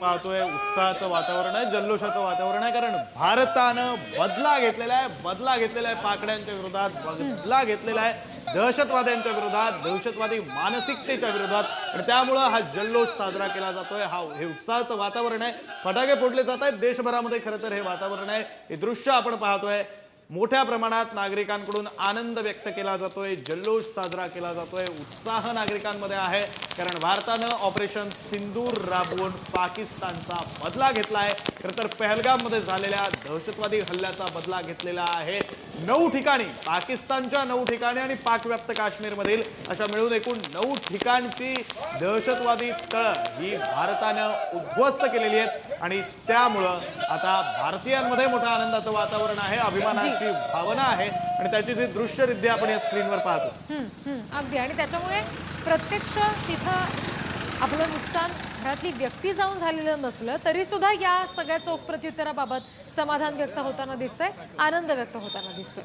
पाहतोय उत्साहाचं वातावरण आहे जल्लोषाचं वातावरण आहे कारण भारतानं बदला घेतलेला आहे बदला घेतलेला आहे पाकड्यांच्या विरोधात बदला घेतलेला आहे दहशतवाद्यांच्या विरोधात दहशतवादी मानसिकतेच्या विरोधात आणि त्यामुळं हा जल्लोष साजरा केला जातोय हा हे उत्साहाचं वातावरण आहे. फटाके फोडले जात आहेत देशभरामध्ये खरं तर हे वातावरण आहे. हे दृश्य आपण पाहतोय मोठ्या प्रमाणात नागरिकांकडून आनंद व्यक्त केला जातोय जल्लोष साजरा केला जातोय उत्साह नागरिकांमध्ये आहे. कारण भारतानं ऑपरेशन सिंदूर राबवून पाकिस्तानचा बदला घेतला आहे खरं तर पहलगाममध्ये झालेल्या दहशतवादी हल्ल्याचा बदला घेतलेला आहे. नऊ ठिकाणी पाकिस्तानच्या नऊ ठिकाणी आणि पाकव्याप्त काश्मीरमधील अशा मिळून एकूण नऊ ठिकाणची दहशतवादी तळ ही भारतानं उद्ध्वस्त केलेली आहेत. आणि त्यामुळं आता भारतीयांमध्ये मोठं आनंदाचं वातावरण आहे अभिमानाची भावना आहे. आणि त्याची जी दृश्यरिद्धी आपण या स्क्रीनवर पाहतो. अगदी. आणि त्याच्यामुळे प्रत्यक्ष तिथं आपलं नुकसान घरातली व्यक्ती जाऊन झालेलं नसलं तरी सुद्धा या सगळ्या चोख प्रत्युत्तराबाबत समाधान व्यक्त होताना दिसतंय आनंद व्यक्त होताना दिसतोय.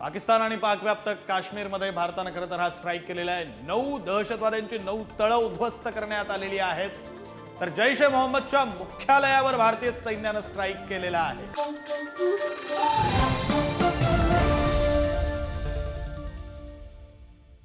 पाकिस्तान आणि पाकव्याप्त काश्मीरमध्ये भारतानं खरं तर हा स्ट्राईक केलेला आहे. नऊ दहशतवाद्यांची नऊ तळं उद्ध्वस्त करण्यात आलेली आहेत. तर जैश ए मोहम्मदच्या मुख्यालयावर भारतीय सैन्यानं स्ट्राईक केलेला आहे.